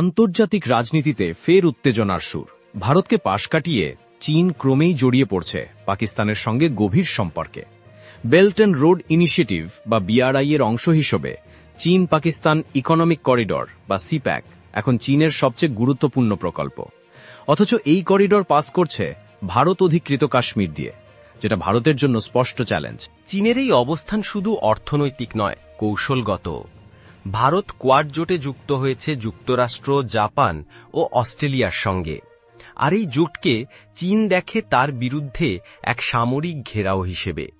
আন্তর্জাতিক রাজনীতিতে ফের উত্তেজনার সুর। ভারতকে পাশ কাটিয়ে চীন ক্রমেই জড়িয়ে পড়ছে পাকিস্তানের সঙ্গে গভীর সম্পর্কে। বেল্ট অ্যান্ড রোড ইনিশিয়েটিভ বা বিআরআই এর অংশ হিসেবে চীন পাকিস্তান ইকোনমিক করিডর বা সিপ্যাক এখন চীনের সবচেয়ে গুরুত্বপূর্ণ প্রকল্প। অথচ এই করিডর পাস করছে ভারত অধিকৃত কাশ্মীর দিয়ে, যেটা ভারতের জন্য স্পষ্ট চ্যালেঞ্জ। চীনের এই অবস্থান শুধু অর্থনৈতিক নয়, কৌশলগত। ভারত কোয়াড জোটে যুক্ত হয়েছে যুক্তরাষ্ট্র, জাপান ও অস্ট্রেলিয়ার সঙ্গে। আর এই জোটকে চীন দেখে তার বিরুদ্ধে এক সামরিক ঘেরাও হিসেবে।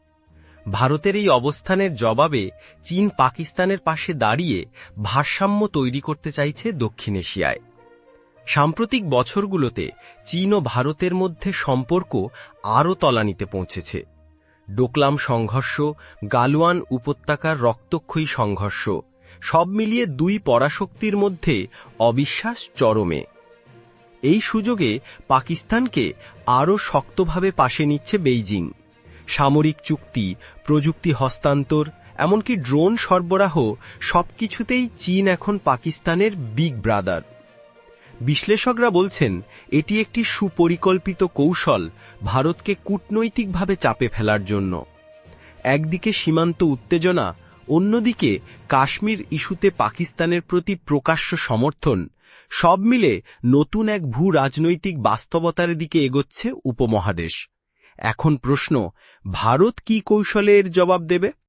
ভারতের এই অবস্থানের জবাবে চীন পাকিস্তানের পাশে দাঁড়িয়ে ভারসাম্য তৈরি করতে চাইছে দক্ষিণ এশিয়ায়। সাম্প্রতিক বছরগুলোতে চীন ও ভারতের মধ্যে সম্পর্ক আরও তলানিতে পৌঁছেছে। ডোকলাম সংঘর্ষ, গালওয়ান উপত্যকার রক্তক্ষয়ী সংঘর্ষ সব মিলিয়ে দুই পরাশক্তির মধ্যে অবিশ্বাস চরমে। এই সুযোগে পাকিস্তানকে আরও শক্তভাবে পাশে নিচ্ছে বেইজিং। সামরিক চুক্তি, প্রযুক্তি হস্তান্তর, এমনকি ড্রোন সরবরাহ সবকিছুতেই চীন এখন পাকিস্তানের বিগ ব্রাদার। বিশ্লেষকরা বলছেন, এটি একটি সুপরিকল্পিত কৌশল ভারতকে কূটনৈতিকভাবে চাপে ফেলার জন্য। একদিকে সীমান্ত উত্তেজনা অন্যদিকে, কাশ্মীর ইস্যুতে পাকিস্তানের প্রতি প্রকাশ্য সমর্থন, সব মিলে নতুন এক ভূ রাজনৈতিক বাস্তবতার দিকে এগোচ্ছে উপমহাদেশ। এখন প্রশ্ন, ভারত কি কৌশলে এর জবাব দেবে?